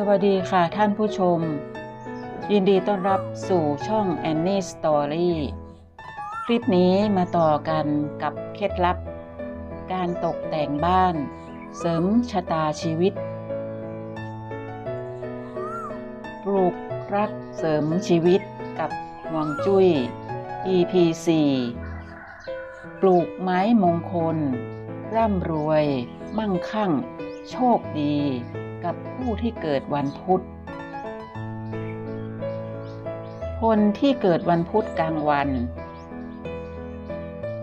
สวัสดีค่ะท่านผู้ชม ยินดีต้อนรับสู่ช่อง Annie Story คลิปนี้มาต่อกันกับเคล็ดลับ การตกแต่งบ้าน เสริมชะตาชีวิต ปลูกรักเสริมชีวิตกับหวงจุ้ย EP 4ปลูกไม้มงคล ร่ำรวย มั่งคั่ง โชคดี กับผู้ที่เกิดวันพุธ คนที่เกิดวันพุธกลางวัน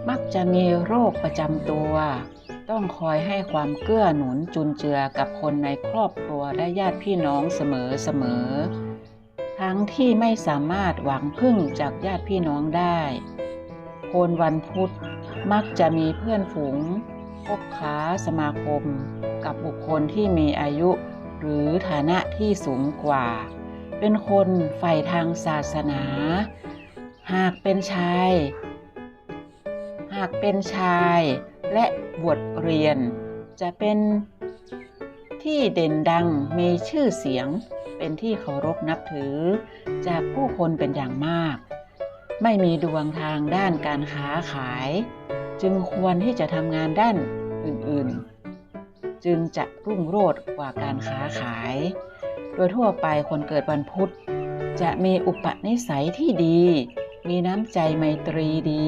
มักจะมีโรคประจำตัว ต้องคอยให้ความเกื้อหนุนจุนเจือกับคนในครอบครัวและญาติพี่น้องเสมอๆทั้งที่ไม่สามารถหวังพึ่งจากญาติพี่น้องได้ คนวันพุธมักจะมีเพื่อนฝูงคบค้าสมาคมกับบุคคลที่มีอายุ หรือฐานะที่สูงกว่า เป็นคนใฝ่ทางศาสนา หากเป็นชาย หากเป็นชายและบวชเรียน จะเป็นที่เด่นดังมีชื่อเสียง เป็นที่เคารพนับถือ จากผู้คนเป็นอย่างมาก ไม่มีดวงทางด้านการค้าขาย จึงควรที่จะทำงานด้านอื่นๆ จึงจะรุ่งโรจน์กว่าการค้าขาย โดยทั่วไปคนเกิดวันพุธ จะมีอุปนิสัยที่ดี มีน้ำใจไมตรีดี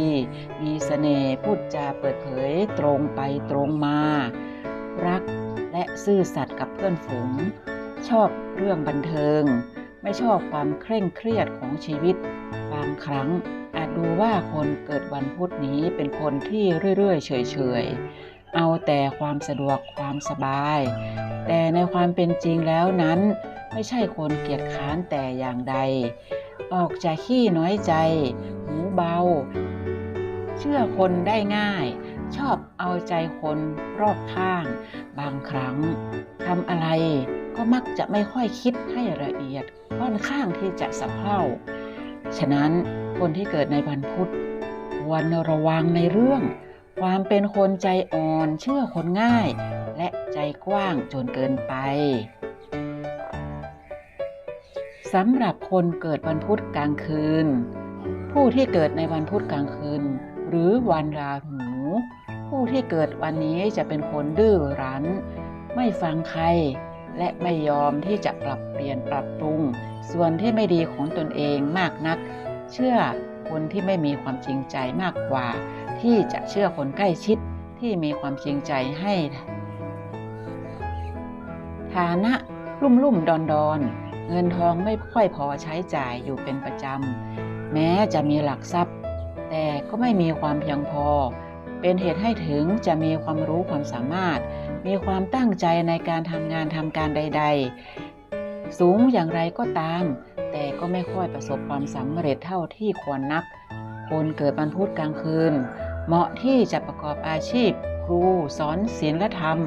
มีเสน่ห์พูดจาเปิดเผยตรงไปตรงมา รักและซื่อสัตย์กับเพื่อนฝูง ชอบเรื่องบันเทิง ไม่ชอบความเคร่งเครียดของชีวิต บางครั้งอาจดูว่าคนเกิดวันพุธนี้เป็นคนที่เรื่อยๆเฉยๆ เอาแต่ความสะดวกความสบาย แต่ในความเป็นจริงแล้วนั้น ไม่ใช่คนเกียจค้านแต่อย่างใด ออกจากขี้น้อยใจ หูเบา เชื่อคนได้ง่าย ชอบเอาใจคนรอบข้าง บางครั้งทำอะไรก็มักจะไม่ค่อยคิดให้ละเอียดค่อนข้างที่จะสะเพร่า ฉะนั้นคนที่เกิดในวันพุธควรระวังในเรื่อง ความเป็นคนใจอ่อนเชื่อคนง่าย และใจกว้างจนเกินไปสำหรับคนเกิดวันพุธกลางคืน ผู้ที่เกิดในวันพุธกลางคืน หรือวันราหู ผู้ที่เกิดวันนี้จะเป็นคนดื้อรั้น ไม่ฟังใคร และไม่ยอมที่จะปรับเปลี่ยนปรับปรุง ส่วนที่ไม่ดีของตนเองมากนัก เชื่อคนที่ไม่มีความจริงใจมากกว่า ที่จะเชื่อคนใกล้ชิดที่มีความจริงใจให้ฐานะรุ่มรุ่มดอนดอนเงินทองไม่ค่อยพอใช้จ่ายอยู่เป็นประจำ แม้จะมีหลักทรัพย์ แต่ก็ไม่มีความเพียงพอ เป็นเหตุให้ถึงจะมีความรู้ความสามารถ มีความตั้งใจในการทำงานทำการใด ๆ สูงอย่างไรก็ตาม แต่ก็ไม่ค่อยประสบความสำเร็จเท่าที่ควรนัก คนเกิดวันพุธกลางคืน เหมาะที่จะประกอบอาชีพ ครูสอนศิลธรรม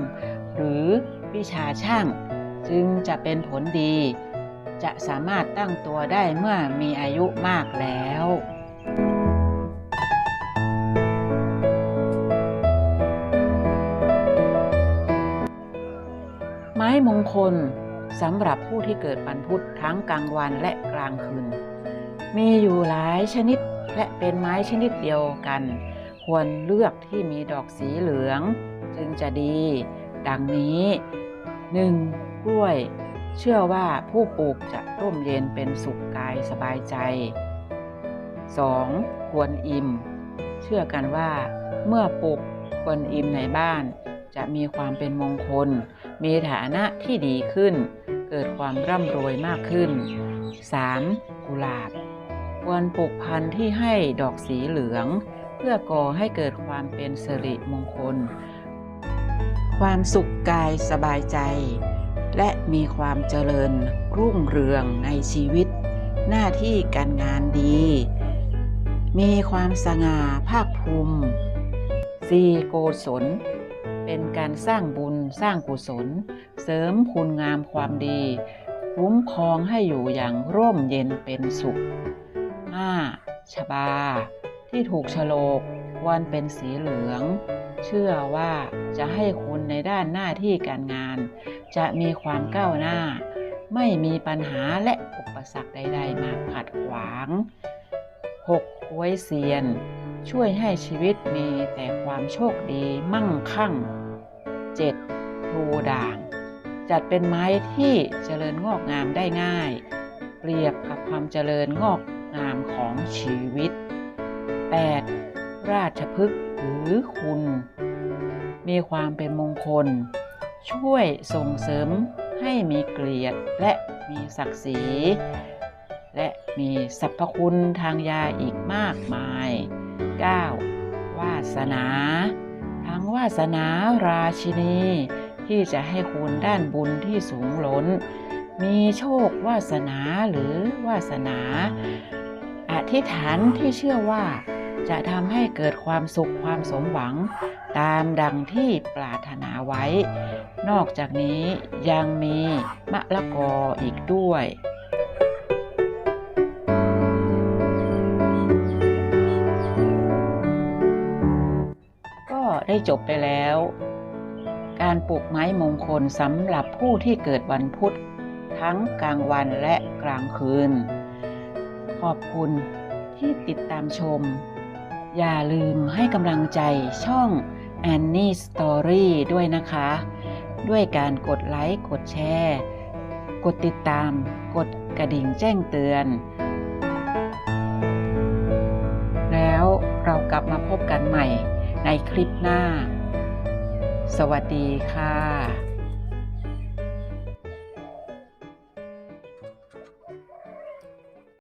หรือวิชาช่าง จึงจะเป็นผลดี จะสามารถตั้งตัวได้เมื่อมีอายุมากแล้วไม้มงคลสำหรับผู้ที่เกิดวันพุธทั้งกลางวันและกลางคืน มีอยู่หลายชนิดและเป็นไม้ชนิดเดียวกัน ควรเลือกที่มีดอกสีเหลือง จึงจะดี ดังนี้ 1. กล้วย เชื่อว่าผู้ปลูกจะร่มเย็นเป็นสุขกายสบายใจ 2. ควรอิ่ม เชื่อกันว่า เมื่อปลูกควรอิ่มในบ้าน จะมีความเป็นมงคล มีฐานะที่ดีขึ้น เกิดความร่ำรวยมากขึ้น 3. กุหลาบ ควรปลูกพันธุ์ที่ให้ดอกสีเหลือง เพื่อก่อให้เกิดความเป็นสิริมงคล ความสุขกายสบายใจ และมีความเจริญรุ่งเรืองในชีวิต หน้าที่การงานดี มีความสง่าภาคภูมิสีโกศลเป็นการสร้างบุญสร้างกุศล เสริมคุณงามความดีคุ้มครองให้อยู่อย่างร่มเย็นเป็นสุข 5. ชบา ที่ถูกฉลกวันเป็นสีเหลือง เชื่อว่าจะให้คุณในด้านหน้าที่การงาน จะมีความก้าวหน้า ไม่มีปัญหาและอุปสรรคใด ๆ มาขัดขวาง 6. กล้วยเซียน ช่วยให้ชีวิตมีแต่ความโชคดีมั่งคั่ง 7. พลูด่าง จัดเป็นไม้ที่เจริญงอกงามได้ง่าย เปรียบกับความเจริญงอกงามของชีวิต 8. ราชพฤกษ์หรือคุณ มีความเป็นมงคล ช่วยส่งเสริมให้มีเกียรติและมีศักดิ์ศรี และมีสรรพคุณทางยาอีกมากมาย 9. วาสนา ทั้งวาสนาราชินี ที่จะให้คุณด้านบุญที่สูงล้น มีโชควาสนาหรือวาสนา อธิษฐานที่เชื่อว่า จะทำให้เกิดความสุขความสมหวัง ตามดังที่ปรารถนาไว้ นอกจากนี้ยังมีมะละกออีกด้วยก็ได้จบไปแล้ว การปลูกไม้มงคลสำหรับผู้ที่เกิดวันพุธ ทั้งกลางวันและกลางคืน ขอบคุณที่ติดตามชม อย่าลืมให้กำลังใจช่อง Annie Story ด้วยนะคะ ด้วยการกดไลค์กดแชร์ กดติดตาม กดกระดิ่งแจ้งเตือน แล้วเรากลับมาพบกันใหม่ในคลิปหน้า สวัสดีค่ะ